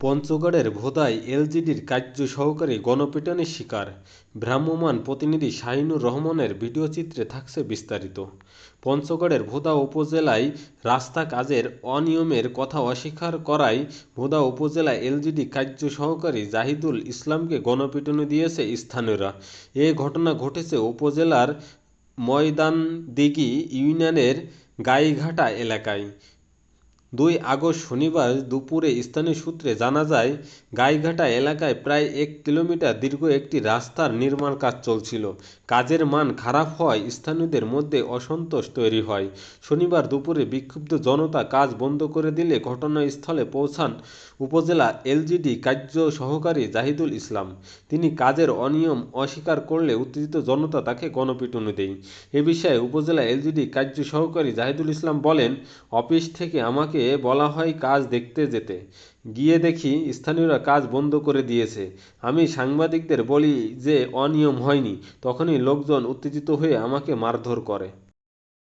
পঞ্চগড়ের ভোদায় এলজিইডির কার্য সহকারী গণপিটুনির শিকার। ভ্রাম্যমাণ প্রতিনিধি শাহিনুর রহমানের ভিডিওচিত্রে থাকছে বিস্তারিত। পঞ্চগড়ের ভোদা উপজেলায় রাস্তা কাজের অনিয়মের কথা অস্বীকার করায় ভোদা উপজেলা এলজিইডি কার্য সহকারী জাহিদুল ইসলামকে গণপিটুনি দিয়েছে স্থানীয়রা। এ ঘটনা ঘটেছে উপজেলার ময়দানদিঘি ইউনিয়নের গাইঘাটা এলাকায়। দুই আগস্ট শনিবার দুপুরে স্থানীয় সূত্রে জানা যায়, গাইঘাটা এলাকায় প্রায় এক কিলোমিটার দীর্ঘ একটি রাস্তার নির্মাণ কাজ চলছিল। কাজের মান খারাপ হওয়ায় স্থানীয়দের মধ্যে অসন্তোষ তৈরি হয়। শনিবার দুপুরে বিক্ষুব্ধ জনতা কাজ বন্ধ করে দিলে ঘটনাস্থলে পৌঁছান উপজেলা এলজিডি কার্য সহকারী জাহিদুল ইসলাম। তিনি কাজের অনিয়ম অস্বীকার করলে উত্তেজিত জনতা তাকে গণপিটুনি দেয়। এ বিষয়ে উপজেলা এলজিডি কার্য সহকারী জাহিদুল ইসলাম বলেন, অফিস থেকে আমাকে বলা হয় কাজ দেখতে যেতে। গিয়ে দেখি স্থানীয়রা কাজ বন্ধ করে দিয়েছে। আমি সাংবাদিকদের বলি যে, অনিয়ম হয়নি। তখনই লোকজন উত্তেজিত হয়ে আমাকে মারধর করে।